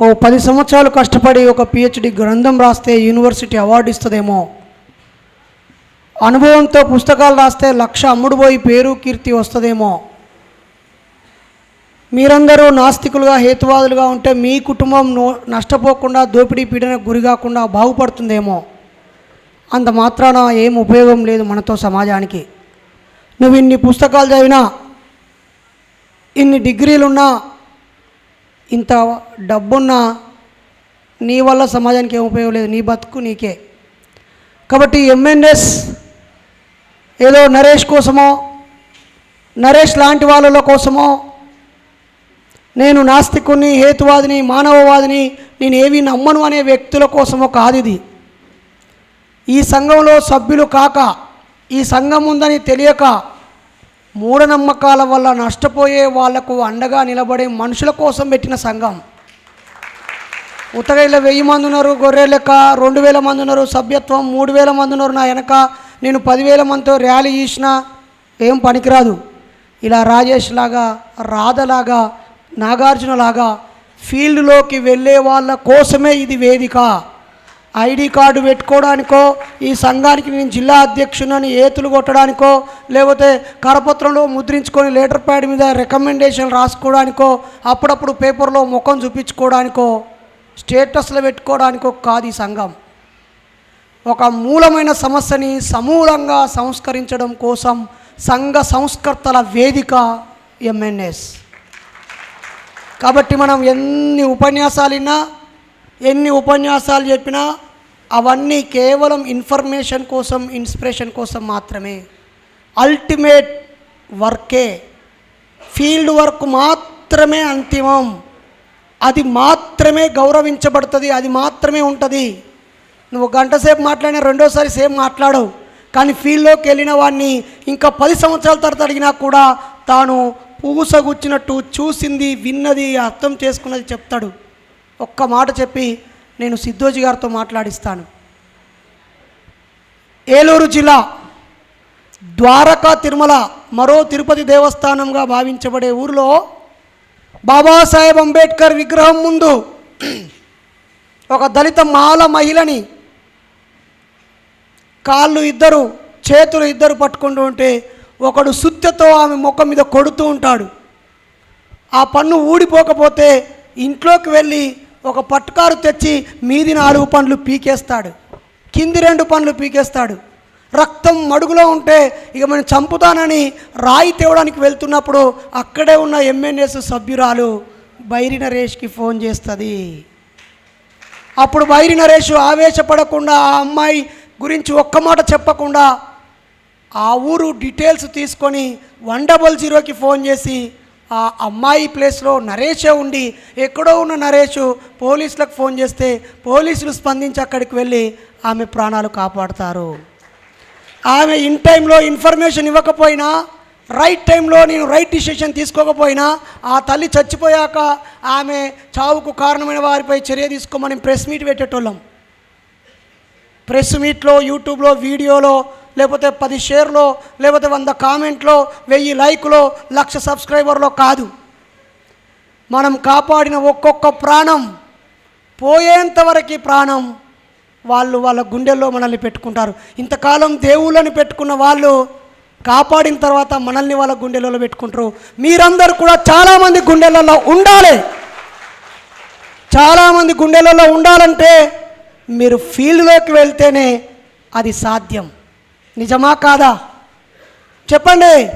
ఓ పది సంవత్సరాలు కష్టపడి ఒక పిహెచ్డి గ్రంథం రాస్తే యూనివర్సిటీ అవార్డు ఇస్తుందేమో. అనుభవంతో పుస్తకాలు రాస్తే లక్ష అమ్ముడుపోయి పేరు కీర్తి వస్తుందేమో. మీరందరూ నాస్తికులుగా హేతువాదులుగా ఉంటే మీ కుటుంబం నో నష్టపోకుండా దోపిడీ పీడనకు గురి కాకుండా బాగుపడుతుందేమో. అంత మాత్రాన ఏం ఉపయోగం లేదు మనతో సమాజానికి. నువ్వు ఇన్ని పుస్తకాలు చదివినా ఇన్ని డిగ్రీలున్నా ఇంత డబ్బున్నా నీ వల్ల సమాజానికి ఏం ఉపయోగం లేదు. నీ బతుకు నీకే. కాబట్టి ఎంఎన్ఎస్ ఏదో నరేష్ కోసమో నరేష్ లాంటి వాళ్ళ కోసమో నేను నాస్తికుని హేతువాదిని మానవవాదిని నేను ఏవి నమ్మను అనే వ్యక్తుల కోసమో కాదు ఇది. ఈ సంఘంలో సభ్యులు కాక ఈ సంఘం ఉందని తెలియక మూఢనమ్మకాల వల్ల నష్టపోయే వాళ్ళకు అండగా నిలబడే మనుషుల కోసం పెట్టిన సంఘం. ఉత్తగైలో వెయ్యి మంది ఉన్నారు గొర్రె లెక్క రెండు వేల మంది ఉన్నారు సభ్యత్వం మూడు వేల మంది ఉన్నారు నా వెనక నేను పదివేల మందితో ర్యాలీ చేసిన ఏం పనికిరాదు. ఇలా రాజేష్ లాగా రాధలాగా నాగార్జునలాగా ఫీల్డ్లోకి వెళ్ళే వాళ్ళ కోసమే ఇది వేదిక. ఐడి కార్డు పెట్టుకోవడానికో ఈ సంఘానికి నేను జిల్లా అధ్యక్షునని ఏతులు కొట్టడానికో లేకపోతే కరపత్రంలో ముద్రించుకొని లెటర్ ప్యాడ్ మీద రికమెండేషన్ రాసుకోవడానికో అప్పుడప్పుడు పేపర్లో ముఖం చూపించుకోవడానికో స్టేటస్లో పెట్టుకోవడానికో కాదు ఈ సంఘం. ఒక మూలమైన సమస్యని సమూలంగా సంస్కరించడం కోసం సంఘ సంస్కర్తల వేదిక ఎంఎన్ఎస్ కాబట్టి మనం ఎన్ని ఉపన్యాసాలు విన్నా ఎన్ని ఉపన్యాసాలు చెప్పినా అవన్నీ కేవలం ఇన్ఫర్మేషన్ కోసం ఇన్స్పిరేషన్ కోసం మాత్రమే. అల్టిమేట్ వర్కే ఫీల్డ్ వర్క్ మాత్రమే అంతిమం. అది మాత్రమే గౌరవించబడుతుంది అది మాత్రమే ఉంటుంది. నువ్వు గంట సేపు మాట్లాడినా రెండోసారి సేమ్ మాట్లాడవు. కానీ ఫీల్డ్లోకి వెళ్ళిన వాడిని ఇంకా పది సంవత్సరాల తర్వాత అడిగినా కూడా తాను పూసగుచ్చినట్టు చూసింది విన్నది అర్థం చేసుకున్నది చెప్తాడు. ఒక్క మాట చెప్పి నేను సిద్ధోజీ గారితో మాట్లాడిస్తాను. ఏలూరు జిల్లా ద్వారకా తిరుమల మరో తిరుపతి దేవస్థానంగా భావించబడే ఊరిలో బాబాసాహెబ్ అంబేద్కర్ విగ్రహం ముందు ఒక దళిత మాల మహిళని కాళ్ళు ఇద్దరు చేతులు ఇద్దరు పట్టుకుంటూ ఉంటే ఒకడు సుత్తెతో ఆమె ముఖం మీద కొడుతూ ఉంటాడు. ఆ పన్ను ఊడిపోకపోతే ఇంట్లోకి వెళ్ళి ఒక పట్టుకారు తెచ్చి మీది నాలుగు పండ్లు పీకేస్తాడు. కింది రెండు పండ్లు పీకేస్తాడు. రక్తం మడుగులో ఉంటే ఇక మనం చంపుతానని రాయి తేవడానికి వెళ్తున్నప్పుడు అక్కడే ఉన్న ఎంఎన్ఎస్ సభ్యురాలు బైరి నరేష్కి ఫోన్ చేస్తుంది. అప్పుడు బైరి నరేష్ ఆవేశపడకుండా ఆ అమ్మాయి గురించి ఒక్క మాట చెప్పకుండా ఆ ఊరు డీటెయిల్స్ తీసుకొని వన్ డబల్ జీరోకి ఫోన్ చేసి ఆ అమ్మాయి ప్లేస్లో నరేషే ఉండి ఎక్కడో ఉన్న నరేష్ పోలీసులకు ఫోన్ చేస్తే పోలీసులు స్పందించి అక్కడికి వెళ్ళి ఆమె ప్రాణాలు కాపాడుతారు. ఆమె ఇన్ టైంలో ఇన్ఫర్మేషన్ ఇవ్వకపోయినా రైట్ టైంలో నేను రైట్ డిసిషన్ తీసుకోకపోయినా ఆ తల్లి చచ్చిపోయాక ఆమె చావుకు కారణమైన వారిపై చర్య తీసుకోమని ప్రెస్ మీట్ పెట్టేటోళ్ళం. ప్రెస్ మీట్లో యూట్యూబ్లో వీడియోలో లేకపోతే పది షేర్లో లేకపోతే వంద కామెంట్లో వెయ్యి లైక్లో లక్ష సబ్స్క్రైబర్లో కాదు. మనం కాపాడిన ఒక్కొక్క ప్రాణం పోయేంతవరకు ప్రాణం వాళ్ళు వాళ్ళ గుండెల్లో మనల్ని పెట్టుకుంటారు. ఇంతకాలం దేవుళ్ళని పెట్టుకున్న వాళ్ళు కాపాడిన తర్వాత మనల్ని వాళ్ళ గుండెలలో పెట్టుకుంటారు. మీరందరూ కూడా చాలామంది గుండెలలో ఉండాలి. చాలామంది గుండెలలో ఉండాలంటే మీరు ఫీల్డ్లోకి వెళ్తేనే అది సాధ్యం. నిజమా కాదా? చెప్పండి.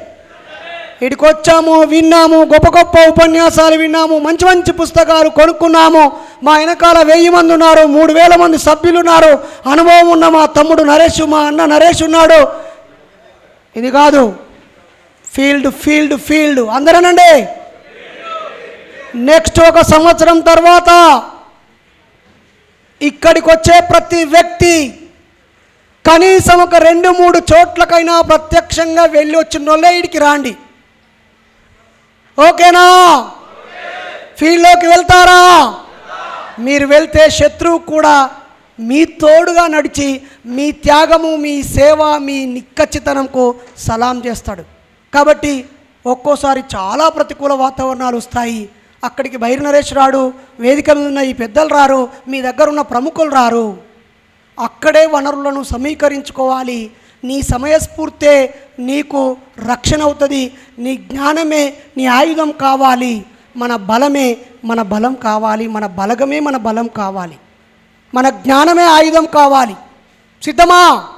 ఇక్కడికి వచ్చాము విన్నాము గొప్ప గొప్ప ఉపన్యాసాలు విన్నాము మంచి మంచి పుస్తకాలు కొనుక్కున్నాము. మా వెనకాల వెయ్యి మంది ఉన్నారు మూడు వేల మంది సభ్యులు ఉన్నారు. అనుభవం ఉన్న మా తమ్ముడు నరేష్ మా అన్న నరేష్ ఉన్నాడు. ఇది కాదు. Field field field. అందరేనండి? నెక్స్ట్ ఒక సంవత్సరం తర్వాత ఇక్కడికి వచ్చే ప్రతి వ్యక్తి కనీసం ఒక రెండు మూడు చోట్లకైనా ప్రత్యక్షంగా వెళ్ళి వచ్చిన వాళ్ళే ఇడికి రాండి. ఓకేనా? ఫీల్డ్లోకి వెళ్తారా? మీరు వెళ్తే శత్రువు కూడా మీ తోడుగా నడిచి మీ త్యాగము మీ సేవ మీ నిక్కచ్చితనంకు సలాం చేస్తాడు. కాబట్టి ఒక్కోసారి చాలా ప్రతికూల వాతావరణాలు వస్తాయి. అక్కడికి బైరు నరేష్ రాడు వేదిక మీద ఉన్న ఈ పెద్దలు రారు మీ దగ్గర ఉన్న ప్రముఖులు రారు. అక్కడే వనరులను సమీకరించుకోవాలి. నీ సమయస్ఫూర్తే నీకు రక్షణ అవుతుంది. నీ జ్ఞానమే నీ ఆయుధం కావాలి. మన బలమే మన బలం కావాలి. మన బలగమే మన బలం కావాలి. మన జ్ఞానమే ఆయుధం కావాలి. సిద్ధమా?